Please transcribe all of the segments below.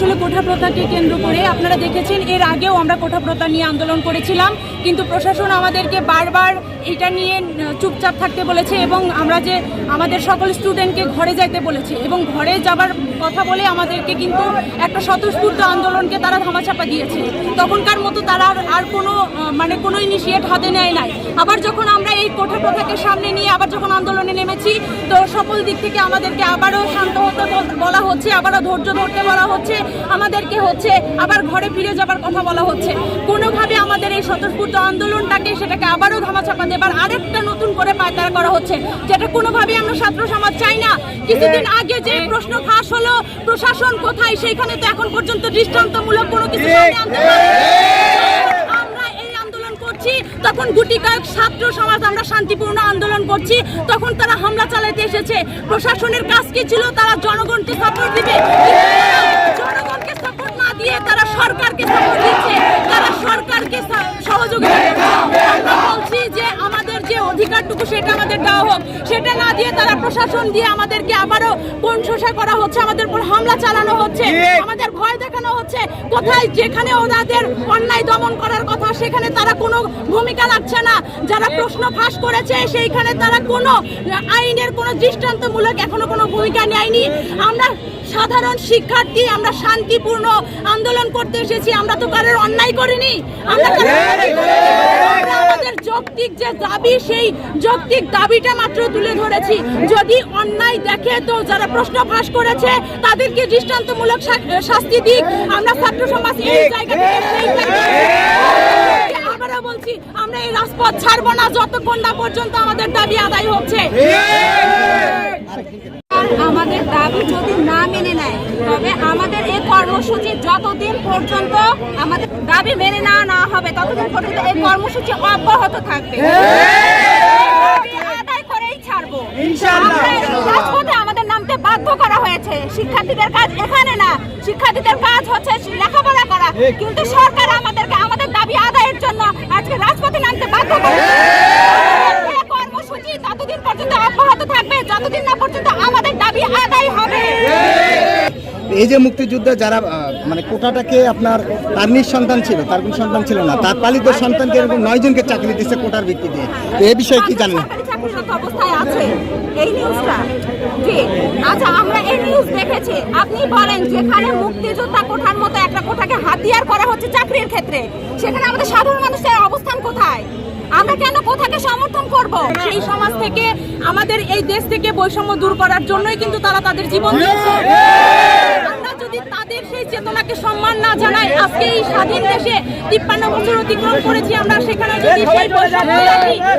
আসলে কোঠা প্রথাকে কেন্দ্র করে আপনারা দেখেছেন, এর আগেও আমরা কোঠা প্রথা নিয়ে আন্দোলন করেছিলাম। কিন্তু প্রশাসন আমাদেরকে বারবার এটা নিয়ে চুপচাপ থাকতে বলেছে এবং আমরা যে আমাদের সকল স্টুডেন্টকে ঘরে যাইতে বলেছে এবং ঘরে যাবার কথা বলে আমাদেরকে কিন্তু একটা স্বতঃস্ফূর্ত আন্দোলনকে তারা ধামাচাপা দিয়েছে। তখনকার মতো তারা আর- কোনো মানে কোনো ইনিশিয়েট হাতে নেয় নাই। আবার যখন আমরা এই কোঠা প্রথাকে সামনে নিয়ে আবার যখন আন্দোলনে নেমেছি, তো সকল দিক থেকে আমাদেরকে আবারও শান্ত হতে বলা হচ্ছে, আবারও ধৈর্য ধরতে বলা হচ্ছে। আমাদেরকে হচ্ছে আবার ঘরে ফিরে যাবার কথা বলা হচ্ছে। কোনোভাবে আমাদের এই স্বতঃস্ফূর্ত আন্দোলনটাকে সেটাকে আবারও ধামাচাপা দেবার আরেকটা নতুন করে পায়তারা করা হচ্ছে যেটা কোনোভাবে আমরা ছাত্র সমাজ চাই না। কিছুদিন আগে যে প্রশ্ন ফাঁস হলো প্রশাসন কোথায় সেইখানে তো এখন পর্যন্ত দৃষ্টান্তমূলক কোনো কিছু আনতে আমরা এই আন্দোলন করছি তখন গুটি কয়েক ছাত্র সমাজ আমরা শান্তিপূর্ণ আন্দোলন করছি তখন তারা হামলা চালাতে এসেছে। প্রশাসনের কাজ কি ছিল? তারা জনগণকে সাপোর্ট দিবে কিন্তু তারা জনগণকে সাপোর্ট না দিয়ে তারা সরকারকে সাপোর্ট দিচ্ছে তারা সরকারকে সা- সহযোগিতা করছে আমরা বলছি যে আমাদের যে অধিকারটুকু সেটা আমাদের দেওয়া হোক। সেটা না দিয়ে তারা প্রশাসন দিয়ে আমাদেরকে আবারও কোন শোষা করা হচ্ছে আমাদের উপর হামলা চালানো হচ্ছে আমাদের ভয় দেখানো হচ্ছে কোথায় যেখানে ওনাদের অন্যায় দমন করার কথা সেখানে তারা কোনো ভূমিকা রাখছে না। যারা প্রশ্ন ফাঁস করেছে সেইখানে তারা কোনো আইনের কোনো দৃষ্টান্তমূলক এখনও কোনো ভূমিকা নেয়নি। আমরা সাধারণ শিক্ষার্থী আমরা শান্তিপূর্ণ আন্দোলন করতে এসেছি। আমরা তো কারোর অন্যায় করিনি। আমরা। আমরা আমাদের যৌক্তিক যে দাবি সেই যৌক্তিক দাবিটা মাত্র তুলে ধরেছি। যদি অন্যায় দেখে তো যারা প্রশ্ন ফাঁস করেছে তাদেরকে দৃষ্টান্তমূলক শাস্তি দিক। আমরা ছাত্র সমাজ এই জায়গা থেকে। আবারও বলছি আমরা এই রাজপথ ছাড়বো না যতক্ষণ না পর্যন্ত আমাদের দাবি আদায় হচ্ছে। আমাদের দাবি যদি না মেনে নেয় তবে আমাদের এই কর্মসূচি যতদিন পর্যন্ত আমাদের দাবি মেনে না না হবে ততদিন পর্যন্ত এই কর্মসূচি অব্যাহত থাকবে। আদায় করেই ছাড়বো। রাজপথে আমাদের নামতে বাধ্য করা হয়েছে। শিক্ষার্থীদের কাজ এখানে না। শিক্ষার্থীদের কাজ হচ্ছে লেখাপড়া করা। কিন্তু সরকার আমাদেরকে আমাদের দাবি আদায়ের জন্য আজকে রাজপথে নামতে বাধ্য করেছে। এই কর্মসূচি ততদিন পর্যন্ত অব্যাহত থাকবে। যতদিন না পর্যন্ত আমাদের এই যে মুক্তিযোদ্ধা যারা মানে কোটাটাকে আপনার, তার সন্তান ছিল, তার কোন সন্তান ছিল না। তার পালিত সন্তানকে এরকম নয় জনকে চাকরি দিচ্ছে কোটার ভিত্তিতে। তো এ বিষয়ে কি জানেন? আচ্ছা আমরা এই নিউজ দেখেছি। আপনি বলেন, যেখানে মুক্তিযোদ্ধা কোঠার মতো একটা হাতিয়ার করা হচ্ছে চাকরির ক্ষেত্রে। সেখানে আমাদের সাধারণ মানুষের অবস্থান কোথায়? আমরা কেন কোথাকে সমর্থন করব? সেই সমাজ থেকে আমাদের এই দেশ থেকে বৈষম্য দূর করার জন্যই কিন্তু তারা তাদের জীবন দিয়েছে। যদি তাদের সেই চেতনাকে সম্মান না জানাই আজকে এই স্বাধীন দেশে তিপ্পান্ন বছর অতিক্রম করেছি আমরা সেখানে যদি সেই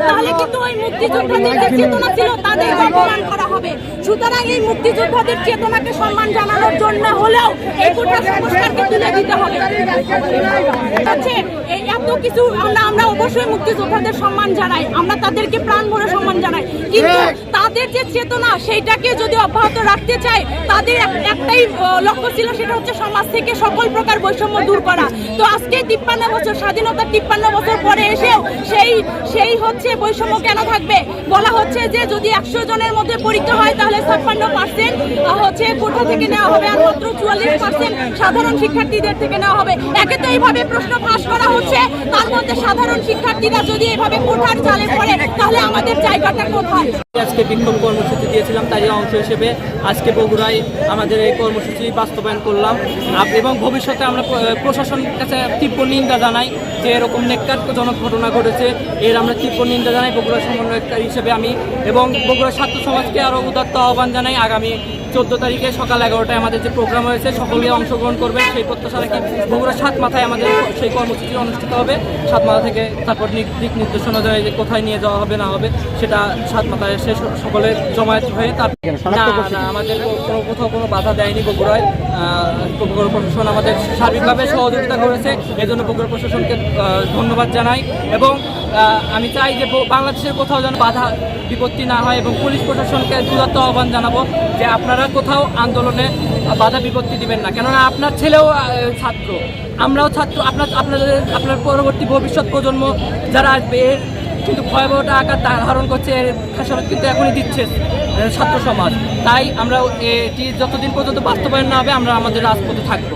তাহলে কিন্তু ওই মুক্তিযোদ্ধাদের যে চেতনা ছিল তাদের অপমান করা হবে। সুতরাং এই মুক্তিযোদ্ধাদের চেতনাকে সম্মান জানানোর জন্য হলেও এই কোটা সংস্কারকে তুলে দিতে হবে। হচ্ছে এই এত কিছু আমরা আমরা অবশ্যই মুক্তিযোদ্ধাদের সম্মান জানাই আমরা তাদেরকে প্রাণ ভরে সম্মান জানাই। কিন্তু তাদের যে চেতনা, সেইটাকে যদি অব্যাহত রাখতে চাই তাদের একটাই লক্ষ্য ছিল, সেটা হচ্ছে সমাজ থেকে সকল প্রকার বৈষম্য দূর করা। তো আজকে তিপ্পান্ন বছর, স্বাধীনতার তিপ্পান্ন বছর পরে এসেও সেই সেই হচ্ছে বৈষম্য কেন থাকবে? বলা হচ্ছে যে যদি একশো জনের মধ্যে পরীক্ষা হয়, তাহলে ছাপ্পান্ন পার্সেন্ট হচ্ছে কোঠা থেকে নেওয়া হবে আর মাত্র চুয়াল্লিশ পার্সেন্ট সাধারণ শিক্ষার্থীদের থেকে নেওয়া হবে। একে তো এইভাবে প্রশ্ন ফাঁস করা হচ্ছে। তার মধ্যে সাধারণ শিক্ষার্থীরা যদি এভাবে কোঠার চালে পড়ে, তাহলে আমাদের জায়গাটা কোথায়? আজকে বিক্ষোভ কর্মসূচি দিয়েছিলাম, তারই অংশ হিসেবে আজকে বগুড়ায় আমাদের এই কর্মসূচি বাস্তবায়ন করলাম। এবং ভবিষ্যতে আমরা প্রশাসন কাছে তীব্র নিন্দা জানাই যে এরকম নেককারজনক ঘটনা ঘটেছে। এর আমরা তীব্র নিন্দা জানাই বগুড়া সমন্বয়কারী হিসেবে আমি এবং বগুড়া ছাত্র সমাজকে আরও উদাত্ত আহ্বান জানাই আগামী চোদ্দ তারিখে সকাল এগারোটায় আমাদের যে প্রোগ্রাম হয়েছে সকলে অংশগ্রহণ করবেন। সেই প্রত্যাশা রেখে বগুড়া সাত মাথায় আমাদের সেই কর্মসূচি অনুষ্ঠিত হবে। সাত মাথা থেকে তারপর দিক- নির্দেশনা দেওয়া যে কোথায় নিয়ে যাওয়া হবে না হবে সেটা সাত মাথায় এসে সকলে জমায়েত হয়ে তার না না আমাদের কোনো কোথাও কোনো বাধা দেয়নি বগুড়ায়। বগুড়া প্রশাসন আমাদের সার্বিকভাবে সহযোগিতা করেছে। এজন্য বগুড়া প্রশাসনকে ধন্যবাদ জানাই। এবং আমি চাই যে বাংলাদেশের কোথাও যেন বাধা বিপত্তি না হয় এবং পুলিশ প্রশাসনকে দূরত্ব আহ্বান জানাব যে আপনারা কোথাও আন্দোলনে বাধা বিপত্তি দিবেন না। কেননা আপনার ছেলেও ছাত্র। আমরাও ছাত্র। আপনার, আপনাদের, আপনার পরবর্তী ভবিষ্যৎ প্রজন্ম যারা আসবে, এর কিন্তু ভয়াবহটা আকার ধারণ করছে, এর খেসারত কিন্তু এখনই দিচ্ছে ছাত্র সমাজ। তাই আমরা এটি যতদিন পর্যন্ত বাস্তবায়ন না হবে, আমরা আমাদের রাজপথে থাকব।